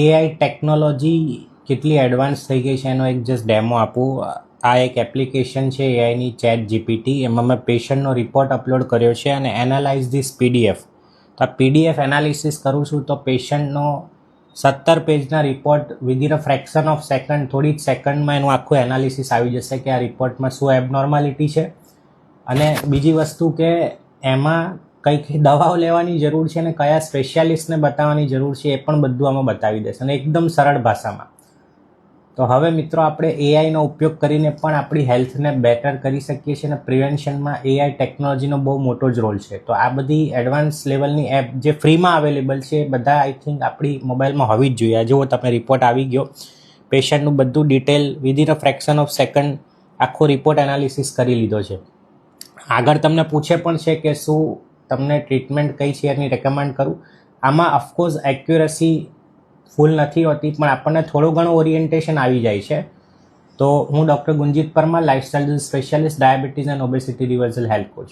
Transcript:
AI technology કેટલી advance થઈ ગઈ છે, એનો એક જસ્ટ ડેમો આપું. આ એક એપ્લિકેશન છે એઆઈની ચેટ જીપીટી એમાં મેં પેશન્ટનો રિપોર્ટ અપલોડ કર્યો છે અને એનાલાઇઝ ધીસ પીડીએફ તો આ પીડીએફ એનાલિસિસ કરું છું તો પેશન્ટનો સત્તર પેજના report within a fraction of second થોડી જ સેકન્ડમાં એનું આખું એનાલિસિસ આવી જશે કે આ રિપોર્ટમાં શું એબનોર્માલિટી છે. અને બીજી વસ્તુ કે એમાં કઈ દવાઓ લેવાની જરૂર છે અને કયા સ્પેશિયાલિસ્ટને બતાવવાની જરૂર છે એ પણ બધું આમાં બતાવી દેશે અને એકદમ સરળ ભાષામાં. તો હવે મિત્રો આપણે એઆઈનો ઉપયોગ કરીને પણ આપણી હેલ્થને બેટર કરી શકીએ છીએ અને પ્રિવેન્શનમાં એઆઈ ટેકનોલોજીનો બહુ મોટો જ રોલ છે. તો આ બધી એડવાન્સ લેવલની એપ જે ફ્રીમાં અવેલેબલ છે બધા આઈ થિંક આપણી મોબાઈલમાં હોવી જ જોઈએ. આ જુઓ તમે રિપોર્ટ આવી ગયો. પેશન્ટનું બધું detail within a fraction of second આખો રિપોર્ટ એનાલિસિસ કરી લીધો છે. આગળ તમને પૂછે પણ છે કે શું તમને ટ્રીટમેન્ટ કઈ છે એની રેકમેન્ડ કરું. આમાં ઓફકોર્સ એક્યુરસી ફૂલ નથી હોતી, પણ આપણને થોડું ઘણું ઓરિએન્ટેશન આવી જાય છે. તો હું doctor Gunjit Parmar lifestyle specialist diabetes and obesity reversal health coach